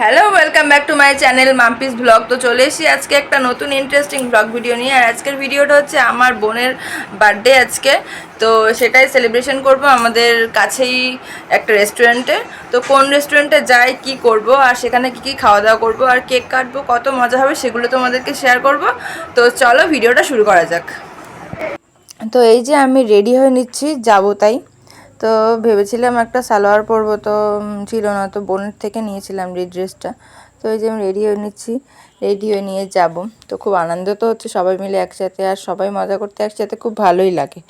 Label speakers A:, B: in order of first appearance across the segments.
A: Hello welcome back to my channel Mumpi's vlog তো চলে এসেছি আজকে একটা নতুন ইন্টারেস্টিং ব্লগ ভিডিও নিয়ে। আর আজকের ভিডিওটা হচ্ছে আমার বোনের বার্থডে আজকে। তো সেটাই সেলিব্রেশন করব আমাদের কাছেই একটা রেস্টুরেন্টে তো কোন রেস্টুরেন্টে যাই, কি করব, আর সেখানে কি কি খাওয়া দাওয়া করব, আর কেক কাটবো, কত মজা হবে সেগুলো তোমাদেরকে শেয়ার করব। তো চলো ভিডিওটা শুরু করা যাক। তো এই যে আমি রেডি হয়ে নিচ্ছি, যাব তাই। তো ভেবেছিলাম একটা সালোয়ার পরবো, তো ছিল না, তো বোনের থেকে নিয়েছিলাম রেড ড্রেসটা তো এই যে আমি রেডি হয়ে নিচ্ছি রেডি হয়ে নিয়ে যাব। তো খুব আনন্দ তো হচ্ছে সবাই মিলে একসাথে, আর সবাই মজা করতে একসাথে খুব ভালোই লাগে।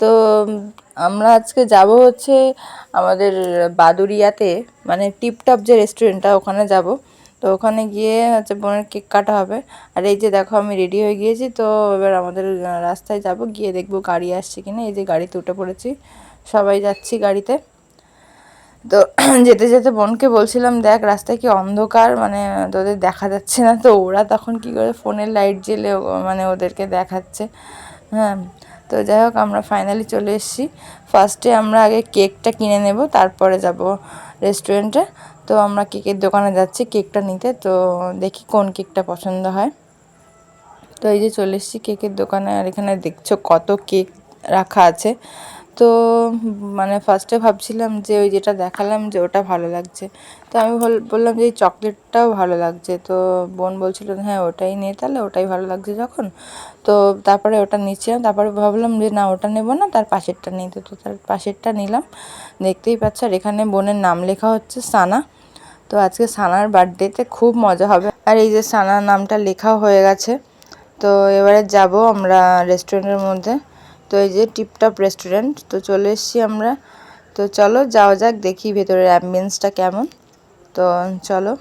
A: তো আমরা আজকে যাব হচ্ছে আমাদের বাদুরিয়াতে মানে টিপটপ যে রেস্টুরেন্টটা ওখানে যাব। তো ওখানে গিয়ে হচ্ছে বোনের কেক কাটা হবে। আর এই যে দেখো আমি রেডি হয়ে গিয়েছি, তো এবার আমাদের রাস্তায় যাব, গিয়ে দেখব গাড়ি আসছে কিনা। এই যে গাড়িতে উঠে পড়েছি। সবাই যাচ্ছি গাড়িতে। তো যেতে যেতে বোনকে বলছিলাম, দেখ, রাস্তায় কি অন্ধকার? মানে তোদের দেখা যাচ্ছে না তো। ওরা তখন কি করে ফোনের লাইট জ্বেলে ও- মানে ওদেরকে দেখাচ্ছে। হ্যাঁ তো যাই হোক, আমরা ফাইনালি চলে এসেছি। ফার্স্টে আমরা আগে কেকটা কিনে নেব, তারপরে যাব রেস্টুরেন্টে তো আমরা কেকের দোকানে যাচ্ছি, কেকটা নিতে। তো দেখি কোন কেকটা পছন্দ হয়। তো এই যে চলে এসেছি কেকের দোকানে, আর এখানে দেখছ কত কেক রাখা আছে। তো মানে ফার্স্টে ভাবছিলাম যে ওই যেটা দেখালাম যে ওটা ভালো লাগছে। তো আমি বললাম যে এই চকলেটটাও ভালো লাগছে। তো বোন বলছিল হ্যাঁ ওটাই নিয়ে তাহলে, ওটাই ভালো লাগছে যখন। তো তারপরে ওটা নিচ্ছিলাম। তারপরে ভাবলাম যে, না, ওটা নেব না, তার পাশেরটা নিই। তো তো তার পাশেরটা নিলাম। দেখতেই পাচ্ছ, আর এখানে বোনের নাম লেখা হচ্ছে সানা। তো আজকে সানার বার্থডেতে খুব মজা হবে। আর এই যে সানার নামটা লেখাও হয়ে গেছে। তো এবারে যাব আমরা রেস্টুরেন্টের মধ্যে। তো এই যে টিপটপ রেস্টুরেন্ট, তো চলে এসেছি আমরা। তো চলো, যাওয়া যাক, দেখি ভেতরের অ্যাম্বিয়েন্সটা কেমন। তো চলো।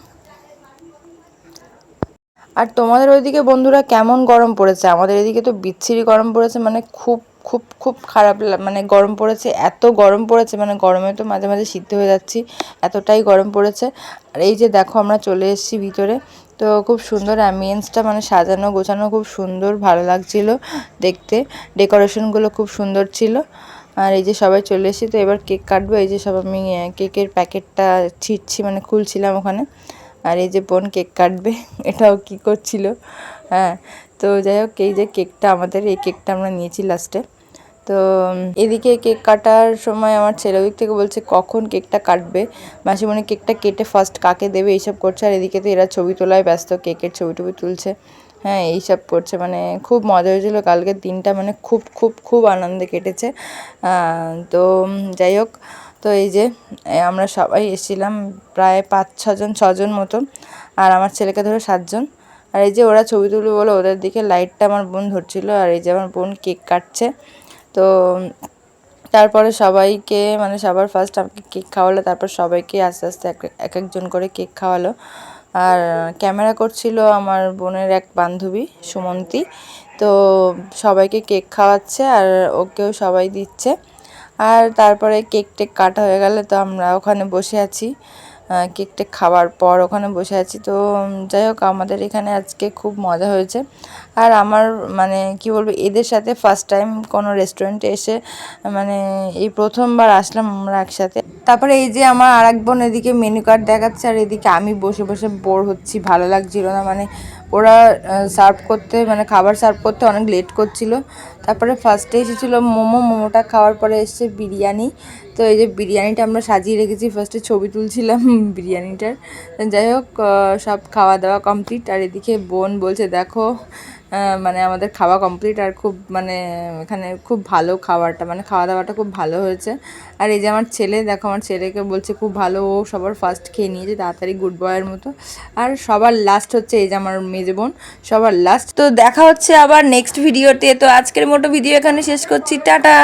A: আর তোমাদের ওইদিকে বন্ধুরা কেমন গরম পড়েছে? আমাদের এদিকে তো বিচ্ছিরি গরম পড়েছে মানে খুব খুব খুব খারাপ মানে গরম পড়েছে, এত গরম পড়েছে মানে গরমে তো মাঝে মাঝে সিদ্ধ হয়ে যাচ্ছি, এতটাই গরম পড়েছে। আর এই যে দেখো, আমরা চলে এসেছি ভিতরে। তো খুব সুন্দর অ্যাম্বিয়েন্সটা মানে সাজানো, গোছানো খুব সুন্দর, ভালো লাগছিল দেখতে। ডেকোরেশনগুলো খুব সুন্দর ছিল। আর এই যে সবাই চলে এসেছি, তো এবার কেক কাটবো। এই যে সব আমি কেকের প্যাকেটটা ছিটছি মানে খুলছিলাম ওখানে। আর এই যে বোন কেক কাটবে, এটাও কি করছিল? হ্যাঁ তো যাই হোক, এই যে কেকটা আমাদের, এই কেকটা আমরা নিয়েছি লাস্টে তো এদিকে কেক কাটার সময় আমার ছেলে ওদিক থেকে বলছে, কখন কেকটা কাটবে? মাসিমণি, কেকটা কেটে ফার্স্ট কাকে দেবে? এইসব করছে, আর এদিকে তো এরা ছবি তোলায় ব্যস্ত, কেকের ছবি টবি তুলছে। হ্যাঁ এইসব করছে মানে খুব মজা হয়েছিল। কালকের দিনটা মানে খুব খুব খুব আনন্দে কেটেছে। তো যাই হোক, তো এই যে আমরা সবাই এসেছিলাম প্রায় পাঁচ, ছজন ছজন মতো, আর আমার ছেলেকে ধরে সাতজন। আর এই যে ওরা ছবি তুলবে বলে ওদের দিকে লাইটটা আমার বোন ধরছিল, আর এই যে আমার বোন কেক কাটছে। তো তারপরে সবাইকে মানে সবার ফার্স্ট আমাকে কেক খাওয়ালো, তারপর সবাইকে আস্তে আস্তে এক এক একজন করে কেক খাওয়ালো। আর ক্যামেরা করছিল আমার বোনের এক বান্ধবী, সুমন্তি। তো সবাইকে কেক খাওয়াচ্ছে আর ওকেও সবাই দিচ্ছে। আর তারপরে কেক টেক কাটা হয়ে গেলে, তো আমরা ওখানে বসে আছি। আহ, কেক খাওয়ার পর ওখানে বসে আছি। তো যাই হোক আমাদের এখানে আজকে খুব মজা হয়েছে। আর আমার মানে কি বলব এদের সাথে ফার্স্ট টাইম কোনো রেস্টুরেন্টে এসে মানে এই প্রথমবার আসলাম আমরা একসাথে। তারপরে এই যে আমার আর এক বোন এদিকে মেনু কার্ড দেখাচ্ছে আর এদিকে আমি বসে বসে বোর হচ্ছি ভালো লাগছিল না। মানে ওরা সার্ভ করতে মানে খাবার সার্ভ করতে অনেক লেট করছিল। তারপরে ফার্স্টে এসেছিল মোমো, মোমোটা খাওয়ার পরে এসছে বিরিয়ানি। তো এই যে বিরিয়ানিটা আমরা সাজিয়ে রেখেছি ফার্স্টে ছবি তুলছিলাম বিরিয়ানিটার। যাই হোক সব খাওয়া দাওয়া কমপ্লিট আর এদিকে বোন বলছে, দেখো মানে আমাদের খাওয়া কমপ্লিট আর খুব মানে এখানে খুব ভালো খাবারটা মানে খাওয়া দাওয়াটা খুব ভালো হয়েছে। আর এই যে আমার ছেলে, দেখো আমার ছেলেকে বলছে খুব ভালো, ও সবার ফার্স্ট খেয়ে নিয়েছে, তাড়াতাড়ি গুড বয়ের মতো। আর সবার লাস্ট হচ্ছে এই যে আমার মেজে বোন, সবার লাস্ট তো দেখা হচ্ছে আবার নেক্সট ভিডিওতে তো। আজকের মতো ভিডিও এখানে শেষ করছি। টাটা!